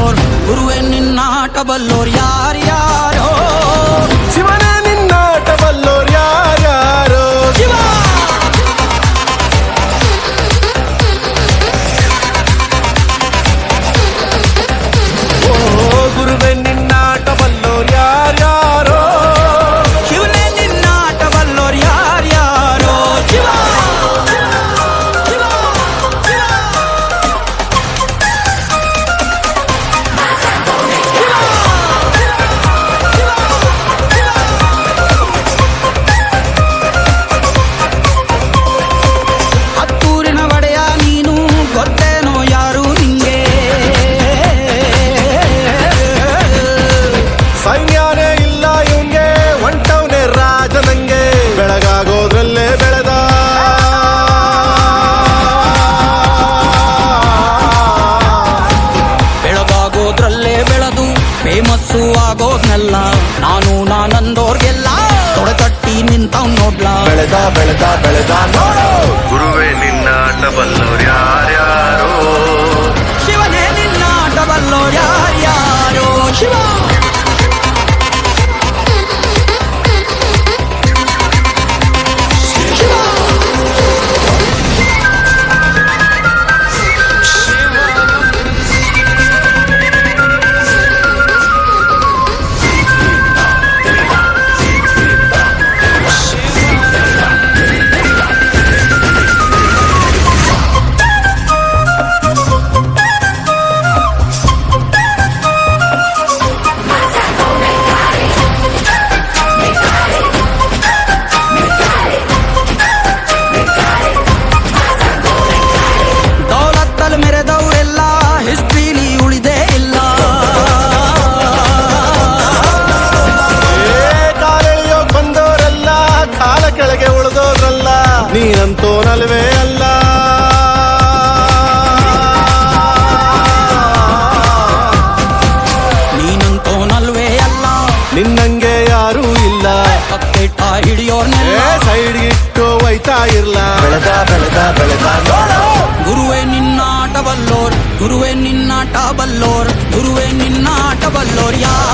வல்லோர் குருவென் நாட்ட வல்லோர் யார் யார் ಆಗೋದ್ನೆಲ್ಲ ನಾನು ನಾನಂದೋರ್ಗೆಲ್ಲ. ತೊಡೆತಟ್ಟಿ ನಿಂತ ನೋಡ್ಲಾ. ಬೆಳೆದ ಬೆಳೆದ ಬೆಳೆದ ನೋಡು. ಗುರುವೇ ನಿನ್ನ ಆಟ ಬಲ್ಲೋರು ಯಾರ್ಯಾರೋ? ಸೈಡ್ ಇಟ್ಟು ಒಯ್ತಾ ಇರ್ಲ. ಬೆಳೆದ ಬೆಳೆದ ಬೆಳೆದ. ಗುರುವೆ ಗುರುವೇ ನಿನ್ನಾಟ ಬಲ್ಲೋರ್ ಗುರುವೇ ನಿನ್ನಾಟ ಬಲ್ಲೋರ್ ಗುರುವೇ ನಿನ್ನಾಟ ಬಲ್ಲೋರ್ ಯಾರ್ಯಾರೋ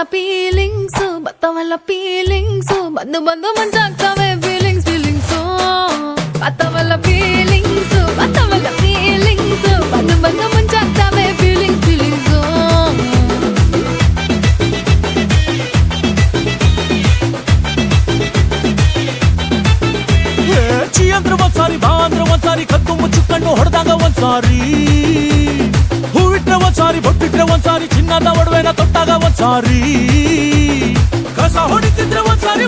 ಬತ್ತವಲ್ಲ ಫೀಲಿಂಗ್ಸ್ ಬತ್ತವಲ್ಲ ಫೀಲಿಂಗ್ಸ್ ಬಂದು ಬಂದು ಮಂಚಾಗ್ತವೆ ಫೀಲಿಂಗ್ಸ್ ಫೀಲಿಂಗ್ಸ್ ಬತ್ತವಲ್ಲ ಫೀಲಿಂಗ್ಸ್ ಬತ್ತವಲ್ಲ ಫೀಲಿಂಗ್ಸ್ ಬಂದು ಬಂದು ಮುಂಚಾಗ್ತವೆ ಫೀಲಿಂಗ್ಸ್ ಫೀಲಿಂಗ್ಸ್ ಚಿ ಅಂದ್ರೆ ಒಂದ್ಸಾರಿ ಬಾ ಅಂದ್ರೆ ಒಂದ್ಸಾರಿ ಕದ್ದು ಮುಚ್ಚುಕೊಂಡು ಹೊಡೆದಾಗ ಒಂದ್ಸಾರಿ బొట్టిట్ర ఒకసారి బొట్టిట్ర ఒకసారి చిన్న ఒడవైన తొట్టగా ఒకసారి కస హొడి చిత్ర ఒకసారి